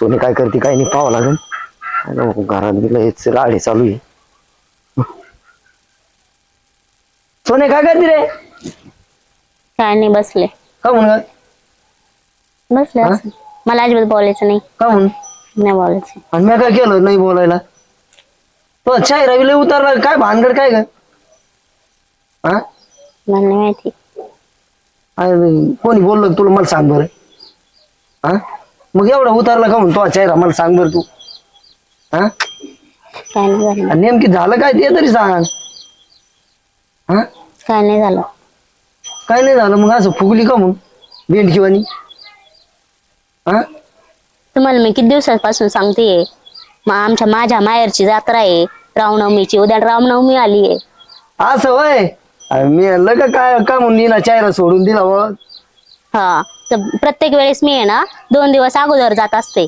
सोने काय करते काय नाही पाहावं लागेल. घरात गेलं हेच राडे चालू आहे. सोने काय करते रे? काय नाही बसले. का म्हणून? बसले हा? असं. मला अजिबात बोलायचं नाही. का म्हणून? नाही बोलायचं. आणि मी काय केलं नाही बोलायला? तो चाय रविले उतरला काय भानगड काय ग? हा? मला नाही माहिती. कोणी बोललं का तुला? मला सांग बरं. हा? मग एवढा उतारला का म्हणतो चेहरा मला सांग बरं तू. हा? काय नाही झालं. आणि नेमकी झालं काय ते तरी सांग. हा? काय नाही झालं. काय नाही झालं मग असं फुगली का मग? बेंडकीवानी हा? तुम्हाला मी किती दिवसापासून सांगतेय मग आमच्या माझ्या माहेरची जत्रा आहे. रामनवमीची उद्या रामनवमी आली आहे. असं वय? मी का काय का म्हणून चेहरा सोडून दिला व? हा. तर प्रत्येक वेळेस मी आहे ना दोन दिवस अगोदर जात असते.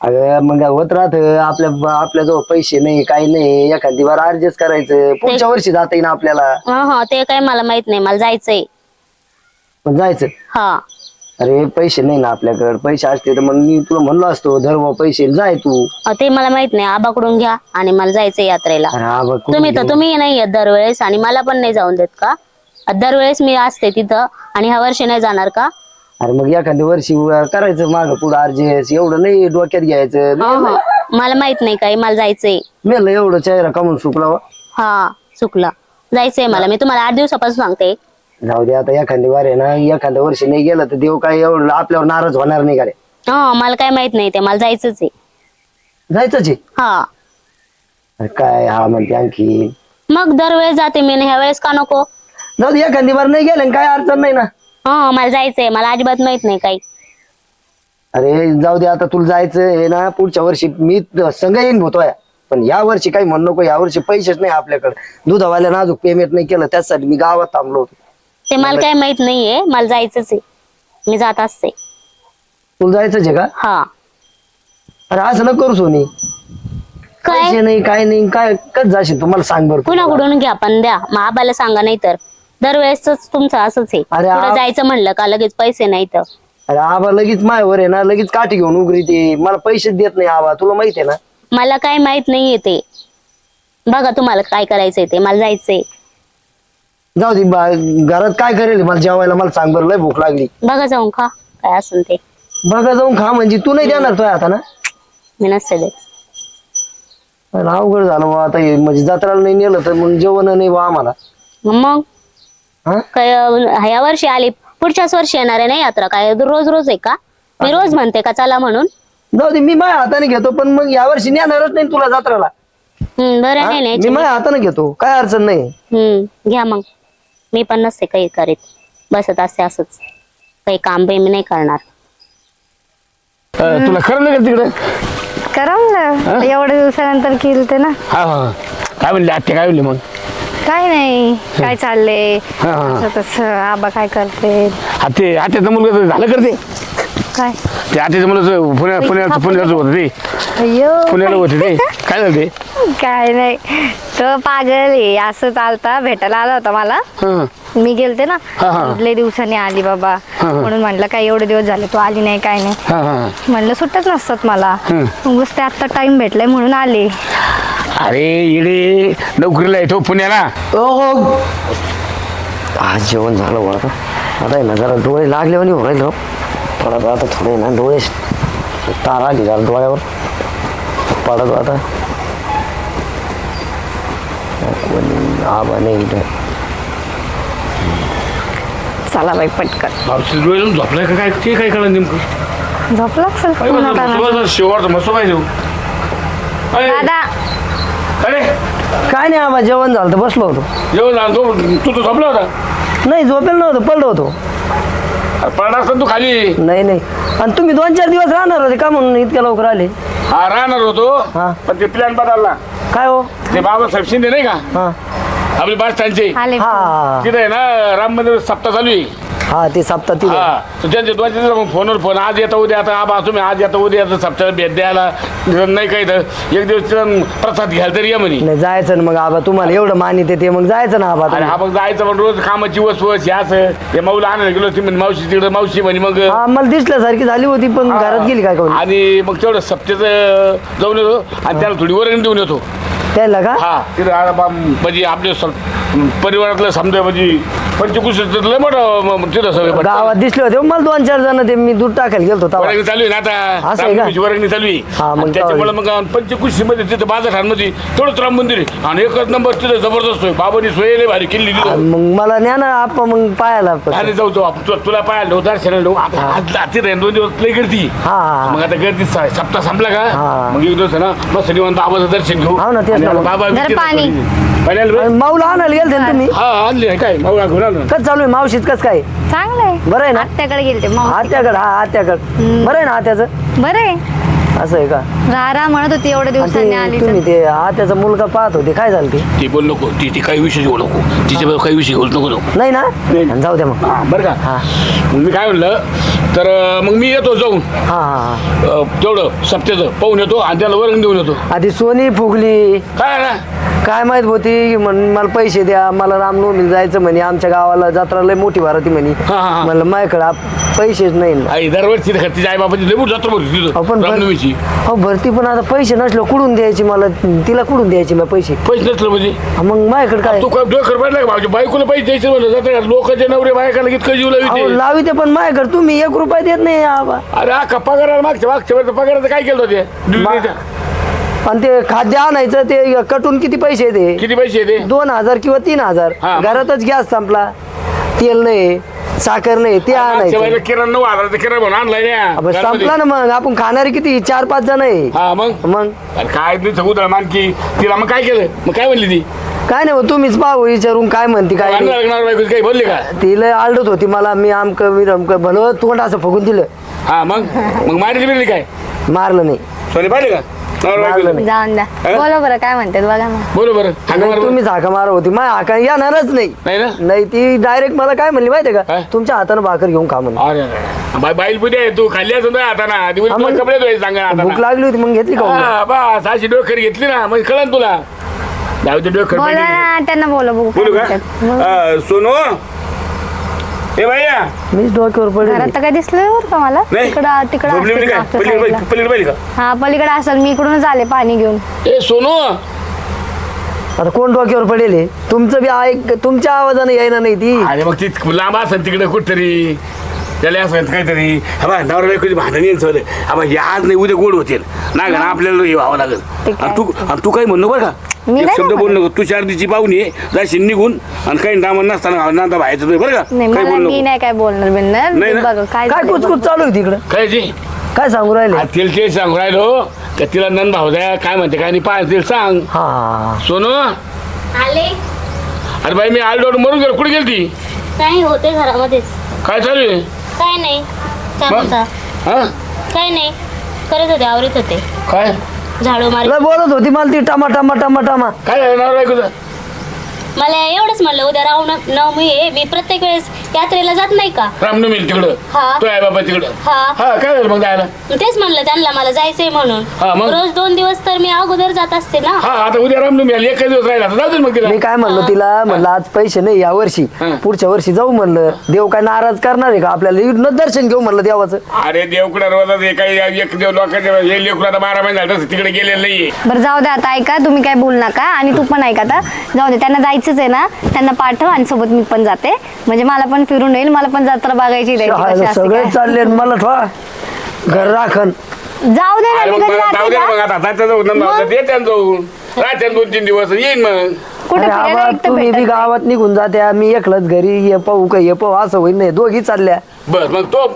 अगं मग होत राहत आपल्या आपल्या जवळ पैसे नाही काही नाही एखादी बार ऍडजस्ट करायचं. पुढच्या वर्षी जाता येईन आपल्याला. हा हा ते काही मला माहीत नाही मला जायचंय. पण जायचं? हा. अरे पैसे नाही ना आपल्याकडे पैसे असते तर मग मी तुला म्हणलो असतो धर्म पैसे जाय तू. अं, ते मला माहीत नाही आबाकडून घ्या आणि मला जायचंय यात्रेला. अरे हा बघ तुम्ही तर? तुम्ही नाही येत दरवेळेस आणि मला पण नाही जाऊन देत का? दरवेळेस मी असते तिथं आणि ह्या वर्षी नाही जाणार का? अरे मग एखाद्या वर्षी करायचं माग पुढं अर्जेस एवढं नाही डोक्यात घ्यायचं. हा हा. मला माहीत नाही काही मला जायचंय. मेलं एवढं चेहरा कमून सुकला वा. हा चुकलं जायचंय मला मी तुम्हाला आठ दिवसापासून सांगते. जाऊ दे आता एखादी वार आहे ना एखाद्या वर्षी नाही गेलं तर देव काय एवढं आपल्यावर नाराज होणार नाही का रे? हा मला काय माहीत नाही ते मला जायचंच आहे. जायचंच आहे? हा. अरे काय हा म्हणते आणखी. मग दरवेळेस जाते मी आणि ह्या वेळेस का नको? जाऊ दे एखादी बार नाही गेलं काय अडचण नाही ना. हा मला जायचंय. मला अजिबात माहीत नाही काही. अरे जाऊ दे आता तुला जायचं आहे ना पुढच्या वर्षी मी संघ येईन होतोय पण या वर्षी काही म्हणू नको. या वर्षी पैसेच नाही आपल्याकडे. दुधावाल्यानं अजून पेमेंट नाही केलं. त्यासाठी मी गावात थांबलो होतो. ते मला काही माहीत नाहीये. मला जायचंच आहे. मी जात असते. तुला जायचंच आहे का? हा. अरे असं न करू सोनी. काय? पैसे नाही काय नाही. काय कच जाशील तुम्हाला सांग बरं. कुणाकडून घ्या पण द्या. मग आबाला सांगा नाही तर दरवेळेस तुमचं असंच आहे. अरे पुढे जायचं म्हणलं का लगेच पैसे नाही तर? अरे आबा लगेच मायावर आहे ना लगेच काठी घेऊन उघडी ते. मला पैसे देत नाही आबा तुला माहिती आहे ना? मला काय माहीत नाहीये ते. बघा तुम्हाला काय करायचंय ते मला जायचंय. जाऊ दे बा- घरात काय करेल मला जेवायला? मला सांग बरं लय भूक लागली. बघा जाऊन खा काय असेल ते. बघा जाऊन खा म्हणजे तू नाही देणार तो आता ना मी नसते देत. अरे अवघड झालं बा आता हे म्हणजे जत्राला नाही नेलं तर मग जेवण नाही बा आम्हाला. मग? काय अं, ह्या वर्षी आली. पुढच्याच वर्षी येणार आहे ना यात्रा? काय रोज रोज आहे का? मी रोज म्हणते का चला म्हणून. जाऊ दे मी माझ्या हाताने घेतो पण मग यावर्षी नेणारच नाही तुला जत्राला. हम्म बरं? नाही मी नाही माझ्या हाताने घेतो काय अडचण नाही. हम्म घ्या मग. मी पण नसते काही करीत. बसत असते असंच. काही काम बी मी नाही करणार. अ, तुला खरं नाही का तिकडे करमलं एवढ्या दिवसानंतर केलं ते ना हा हा. काय म्हणले आत्या काय म्हणले मग? काय नाही. काय चाललंय? हा, हा. असं तसं आबा काय करते? हा ते आत्याचं मुलगा तर झालं करते काय? ते आत्याचं मुलं पुण्या पुण्याचं पुण्याचं होतं ते. अय्यो. पुण्याला होते ते. काय झालं ते? काय नाही. तो पागल आहे. असं चालता. भेटायला आला होता मला. हा. मी गेलते ना. हा, हा. लय दिवसांनी आली बाबा. हा. म्हणून म्हणलं काय एवढे दिवस झाले? तू आली नाही काय नाही. हा हा. म्हणलं सुट्टच नसतात मला. हं. मग ते आता टाइम भेटलाय म्हणून आले. अरे इडे नोकरीला येतो पुण्याला. ओ आज जेवण झालं बा आता. आता आहे ना जरा डोळे लागले आणि हो राहिलो. पडत आता थोडे ना डोळे. तार आली जरा डोळ्यावर. पडत आता. कोणी आबा नाही इथं. चला बाई पटकन. डोळे झोपलाय का काय? ते काय कळलं नेमकं? झोपला असेल. शेवट मस्त पाहिजे दादा अरे. काय नाही आबा जेवण झालं तर बसलो होतो. जेवण झालं तो? तू तर झोपला होता? नाही झोपेल नव्हतं पडलो होतो. अरे पडला असता तू खाली? नाही नाही. आणि तुम्ही दोन चार दिवस राहणार होते का म्हणून इतक्या लवकर आले? हा राहणार होतो. हा. पण ते प्लॅन बदलला. काय हो? ते बाबासाहेब शिंदे नाही का? हा. आपले बस आले. हा तिथे आहे ना राम मंदिर सप्ताह चालू आहे. हा ते सप्ताह ती हा तर त्यांचे दोन मग फोनवर फोन. आज येतं उद्या आता आबा तुम्ही आज येतं उद्या येतं. सप्ताह भेट द्यायला. नाही काही तर एक दिवस तिथं प्रसाद घ्यायला तरी ये म्हणे. नाही जायचं ना मग आबा तुम्हाला एवढं मान्य ते मग जायचं ना आबा आणि तुम्ही. हा मग जायचं पण रोज कामाची वस वस असं. हे माऊला आणायला गेलो ती म्हणे मावशी तिकडे मावशी म्हणे मग. हा मला दिसल्यासारखी झाली होती पण. घरात गेली काय करून आणि मग तेवढं सप्त्याचं जाऊन येतो आणि त्याला थोडी वरण देऊन येतो. त्याला का? हा तिथं आ- बा- म्हणजे आपले परिवारातलं समजा म्हणजे लय मोठं तिथं सगळे. गावात दिसले होते मला दोन चार जण ते मी दूध टाकायला गेलतो तेव्हा. वर्गणी चालू आहे ना आता? असं आहे का? रामनवमीची वर्गणी चालू आहे. हा, मग त्याच्यामुळे मग पंचकुशी मध्ये तिथं राम मंदिर आहे. आणि एकच नंबर तिथं जबरदस्त आहे. बाबानी सोय लय भारी केली तिथं. मग मला न्या ना आपण मग पाहायला. पण. आणि जाऊ जाऊ आपण तुला पाहायला जाऊ दर्शनाला जाऊ. आता आज तिथं आहे, दोन दिवस लय गर्दी हा, हा, मग आता गर्दी स- सप्ताह संपला का? हा. मग एक दिवस आहे ना मस्त निवांत बाबाचं दर्शन घेऊ. हो ना, तेच आणि ना. आता बाबा जरा पाणी. आणि माऊला आणायला गेलते ना तुम्ही? हा आणली. आहे काय? माऊला घेऊन कस चालू आहे? मावशीत कस काय? चांगलंय बरं आहे ना? आत्याकडे गेलते मग आत्याकडं हा आत्याकडं. बरं आहे ना आत्याचं? बरं आहे. असं आहे का? राहा म्हणत होती एवढ्या आणि दिवसांनी ते आली तुम्ही तर ते आत्याचा मुलगा पाहत होते. काय झालं ते? ती बोल नको. ती ती काही विषय घेऊ नको. तिच्या काही विषय घेऊच नको नको नाही ना? नाही. आणि जाऊ द्या मग. हा बरं का. हा. मी काय म्हणलं तर अं, मग मी येतो जाऊन. हा हा हा. अं, तेवढं सप्त्याचं पाहून येतो आणि त्याला वरण देऊन येतो. आधी सोनी फुगली. काय ना? काय माहीत होती म्हण मला पैसे द्या मला रामनवमीला जायचं म्हणे आमच्या गावाला जत्रा लय मोठी भरती म्हणे. हा, हा, हा. म्हणलं माझ्याकडे आप- पैसेच नाही ना. आई दरवर्षी तिथं तिच्या आई बाबाची लई मोठी जत्रा भरती आपण तिथं भर- रामनवमीची. अहो भरती पण आता पैसे नसलं कुठून द्यायची मला? तिला कुठून द्यायची मग पैसे? पैसे नसलं म्हणजे? मग माझ्याकडे काय? तू काय डोकर पडला का भाऊजी? बायकोला पैसे द्यायचे म्हणलं जत्रा लोकांच्या नवरे बायकाला कितकं जीव अहो लावी लावी ते पण माझ्याकडे तुम्ही एक रुपया देत नाही आबा. अरे हा पगाराला मागच्या मागच्या वेळेस पगाराचं काय केलं होते ड्युटीच्या? आणि ते खाद्य आणायचं ते कटून किती पैसे ते? किती पैसे येते दोन हजार किंवा तीन हजार. हा? घरातच गॅस संपला. तेल नाही साखर नाही ते आणायचं. वेळेला किराणा नऊ हजाराचा किराणा म्हणून आणलाय अबे, ना घरामध्ये. संपला ना मग. आपण खाणारे किती? चार पाच जण आहे. हा मग? मग? अरे काय नाही सगळं मानकी. तिला मग काय केलं? मग काय म्हणली ती? काय नाही हो, तुम्हीच पाहू विचारून काय म्हणते काय आणणार नाही. लागणार बायको काही बोलली का? तिला आलडत होती मला मी आमक मी रमक भलं तोंड असं फुगून दिलं. हा मग? मग मारली बिरली काय? मारलं नाही. सोनी पाहिले का? मारलं बायकोला? नाही. जाऊन द्या अं? बोला बरं काय म्हणतात बघा ना बोलो बरं हाका मार बरं. तुम्हीच हाका मार होती माझ्या हाका येणारच नाही नाही ना नाही ती डायरेक्ट मला काय म्हणली माहितीये का काय? तुमच्या हातानं भाकर घेऊन खा म्हणली अरे अरे. बाई बाईल पुढे आहे, तू खाल्ली असं ना आता ना दिवस मग- कपडे धुवायचे सांगा आता भूक लागली होती मग घेतली का? हा बस अशी डोकर घेतली ना मग कळन तुला जाऊ दे डोकर बोला पडली. ना त्यांना बोला बघू काय बोलू का म्हणतात. मग अं, सोनू ए भैया. मीच डोक्यावर पडली घरात तर काय दिसलं बरं का मला? नाही. तिकडं तिकडं झोपली असते बिली काय? मागच्या पलीकडे साईडला. पाहिली- पलीकडे पाहिली का हा पलीकडे असेल मी इकडूनच आले पाणी घेऊन. ए सोनू. आता कोण डोक्यावर पडेल हे? तुमचं बी ऐक तुमच्या आवाजाने यायना नाही ती. अरे मग ती लांब असेल तिकडे कुठतरी. त्याला असं काहीतरी हवा नवरा बायकोची भांडण येईल सगळं. हवा हे आज नाही उद्या गोड होतील. ना का आपल्याला हे व्हावं लागेल. ते काय? आणि तू आणि तू काही म्हणू बरं का? मी एक नाही शब्द म्हणत. बोल नको. तू चार दिवशी पाहुणे जाशील निघून आणि काही डामन नसताना नांदा व्हायचं तुझं बरं का? नाही काही मला बोल मी नको नाही काय बोलणार बिलणार नाही ना? बघा काय काय कुचकुच. चालू आहे तिकडं? काय जी? काय सांगू राहिले? तिला ते सांगू राहिलो का तिला नन भाऊ द्या काय म्हणते काय नाही तिला सांग. हा, हा सोनू? आले. अरे बाई मी आलडोर मरून गेलो. कुठे गेलती? काही होते घरामध्येच. काय चालू आहे? काय नाही. काय हा? काय नाही. करत होते आवरत होते. काय? झाडू मारी बोलत होती मला ती टमा टमा टमा टमा. काय नवरा बायकोचं मला एवढंच म्हणलं उद्या राहून नवमी आहे मी प्रत्येक वेळेस यात्रेला जात नाही का? रामनवमी तिकडं. हा. तो आहे बाबा तिकडं. हा. हा काय झालं मग जायला? तेच म्हणलं त्यांना मला जायचंय म्हणून. हा, मग? रोज दोन दिवस तर मी अगोदर जात असते ना. हा आता उद्या रामनवमी आली एकच दिवस राहिला आता जाऊ दे मग तिला. मी काय म्हणलो तिला म्हणलं आज पैसे नाही या वर्षी हा. पुढच्या वर्षी जाऊ म्हणलं. देव काय नाराज करणार आहे का? आपल्याला इथनं दर्शन घेऊ म्हणलं देवाचं. अरे देवकडे रोजात एक देव लोकांच्या हे लेकरू आता बारा महिने झालं तसं तिकडे गेलेलं नाहीये. बरं जाऊ दे आता ऐका तुम्ही काय बोल नका आणि तू पण ऐका आता. जाऊ दे त्यांना जायचंच आहे ना त्यांना पाठव आणि सोबत मी पण जाते. म्हणजे मला पण फिरून येईल मला पण जत्रा बघायची द्यायची कशी असते सगळे काय. चालले आणि मला ठेवा घर राखण जाऊ दे ना अरे मी मग कधी मला जाऊ जाते दे ना का? मग आता जायचं जाऊ ना मग? मग? येते जाऊन राहते दोन तीन दिवस येईन मग. कुठे अरे फिरायला आबा एकटं तुम्ही बी भेटत? नाही. गावात निघून जात्या मी एकलंच घरी ये पाहू का ये पाहू असं होईल नाही दोघी चालल्या. बर मग तो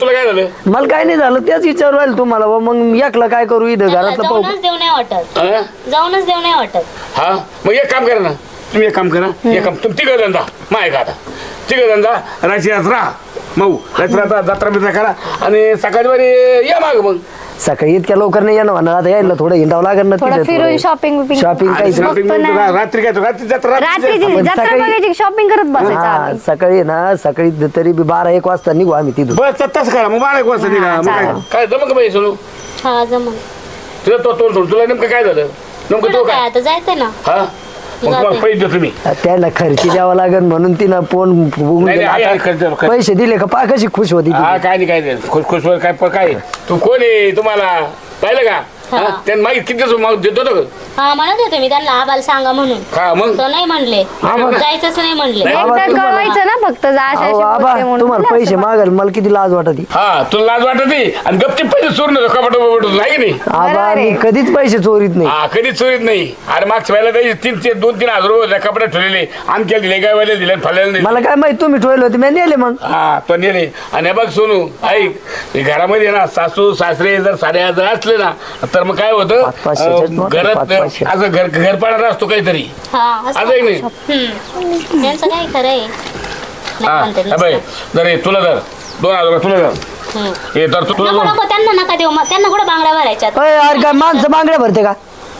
तुला काय झालं? मला काय नाही झालं तेच विचारू राहील तुम्हाला बा, मग एकलं काय करू इथं घरातलं पाहू? जाऊनच देव नाही वाटत. हा? जाऊनच देव नाही वाटत. हा? मग एक काम करा ना. तुम्ही एक काम करा एक काम तुम्ही तिघ धंदा माय का आता तिघ धंदा राशी राहा. मऊ रात्री आता जत्रा बित्रा करा आणि सकाळी बरी या माग मग. सकाळी इतक्या लवकर नाही येणं म्हणा आता यायला थोडं हिंडावं लागेल ना थोडं फिरून shopping बिपिंग शॉपिंग आणि shopping ना. रा- रात्री काय तो? रात्री जात रात्रीची आपण जत्रा सकाळी- बघायची शॉपिंग करत बसायचं हा आम्ही. सकाळी ना सकाळी तरी बी बारा एक वाजता निघू आम्ही तिथून. बस तसं करा मग बारा एक वाजता निघा. मग काय चालेल. काय जमलं का बाई सोनू? हा जमन तुला तो तोंड सोड तुला नेमकं काय झालं? नेमकं तो काय? काय आता जायचंय ना? हा? मग तुम्हाला जाते. पैसे देतो मी त्याला खर्ची द्यावा लागेल म्हणून तिनं फोन नाही. आहे, खर्च- खर्च. पैसे दिले का पा कशी खुश होती ती. हा काय नाही काय नाही खुश खुश वर काय काय तू कोण आहे तुम्हाला पाहिलं का हा. त्यांनी माहिती किती मग देतो ना? हा म्हणत होते मी त्यांना आबाला सांगा म्हणून. हा मग? तो नाही म्हणले. आबा- जायचंच नाही म्हणले. नाही. आबा, एकदा तुम्हाला- कळवायचं ना फक्त जा अशा अहो अशी आबा बोलते म्हणून. तुम्हाला पैसे असं. मागाल मला किती लाज वाटत? हा तुला लाज वाटत? नाही आणि पैसे चोरून येतो कपाट की नाही? आबा बरोबर मी आहे. कधीच पैसे चोरीत नाही. हा कधीच चोरीत नाही. अरे मागच्या वेळेला त्याची तीन ते दोन तीन हजार रुपये कपडे ठेवलेले. आमच्या दिले काय वेळेला दिले फल्याला दिले. मला काय माहीत तुम्ही ठेवले होते मी नेले मग. हा तो नेले. आणि हे बघ सोनू ऐक हे घरामध्ये ना सासू सासरे जर साडे हजार असले ना तर मग काय होतं? पाच पाचशेच्याच अं, नोटा, घरात पाच पाचशे. असं घर घर पाडणार असतो काहीतरी. हा असं असं आहे की नाही? हम्म. त्यांचं काय खरं आहे? नाही हा म्हणते हे बघ नुसतं. जर हे तुला धर. दोन हजार तुला धर. हम्म. हे तर तू- तुला नको दोन. नको त्यांना नका देऊ. मग त्यांना कुठं बांगड्या भरायच्यात अय, अरे काय माणसं बांगड्या भरते का?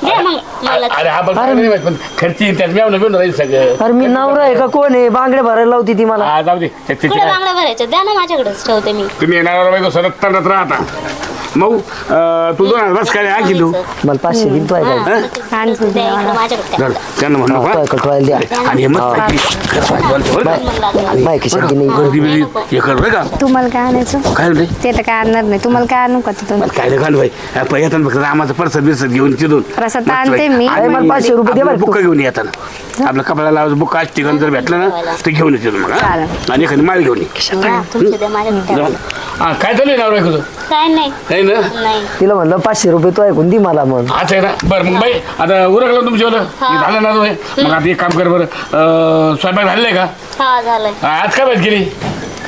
दे मग मला अरे हा पण काय नाही माहीत, पण खर्ची त्यात राहील सगळं. अरे मी नवरा आहे का कोण आहे? बांगड्या भरायला लावती ती मला. हा जाऊ दे. कुठं बांगड्या भरायच्यात द्या ना माझ्याकडेच ठेवते मी. तुम्ही येणार बायको सरत तंडत राहता मग अं, तू दोन हजार बस काय आणखी तू मला पाचशे दिन तो आहे हा, काय द्या इकडं माझ्याकडे द्या. धर, त्यांना म्हणू हा, नका. तो कटवायला द्या. आणि हे मस्त बरं. का? मग लागलं. बाय खिशात नाही. गर्दी बिर्दी हे कर बरं का? तुम्हाला काय आणायचं? काय म्हणते? ते तर काय आणणार नाही. तुम्हाला काय आणू का तिथून? मला काय नाही घाल भाई येताना फक्त रामाचं परसत बिरसत घेऊन तिथून. आणते पैकी. मी. अरे, मला पाचशे रुपये दे बरं आपलं तू. बुक्का घेऊन ये येताना आपल्या कपड्याला लावायचं बुक्का ठिकाण जर भेटलं ना तर घेऊन येते मग? चालेल. आणि एखादी माळ घेऊन ये. हा, तुमचे. हा काय चालू आहे ना बायको काय नाही. नाही ना? नाही. तिला म्हणलं पाचशे रुपये तो ऐकून दी मला मग. असं आहे ना? बरं मग बाई आता उरकलं तुमच्या हा. झालं ना तुम्ही मग आता एक काम कर बरं. अं, स्वयंपाक झालेला आहे का? हा झालंय. आज काय भाजी केली?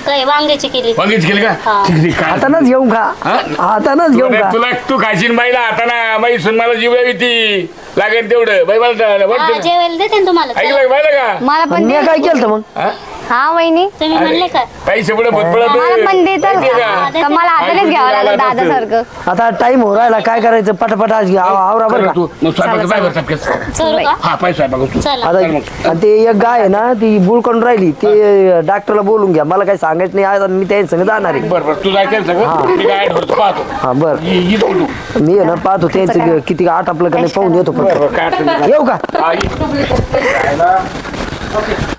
काय वांग्याची केली वांगीच केली का हा. ठीक ठीक काय हातानच घेऊन खा हा? हातानच घेऊन तुला खा तुला तू खाशील बाईला आता बाई सुन मला जीव यावी ती लागेल तेवढं बाई मला हा जेवायला देते ना तुम्हाला ऐकलं चला. का का मला पण मी. काय केलं मग हा? हा वहिनी? तुम्ही म्हणले का? पैसे पुढे मला पण देतात माहितीये का? मला हातानेच घ्यावं लागलं दादा सारखं आता टाइम हो राहिला. काय करायचं? पटापट आज घ्या. आव- आवरा बरं का? तू. मग स्वयंपाक बरं का? हा पाय स्वयंपाक तू. चला. आता चल मग. आणि ते एक गाय आहे ना ती बुळकून राहिली. ते डॉक्टरला बोलून घ्या. मला काही सांगायचं नाही. आज मी त्या संग जाणार आहे. बरं बरं. तू जायचं सगळं? मी काय पाहतो. हा बर. ये- ये तू. तू. मी आहे ना पाहतो त्यांचं किती आठ आपलं का नाही पाहून येतो बरं पण बरं काय अडचण नाही. येऊ का? हा, ये.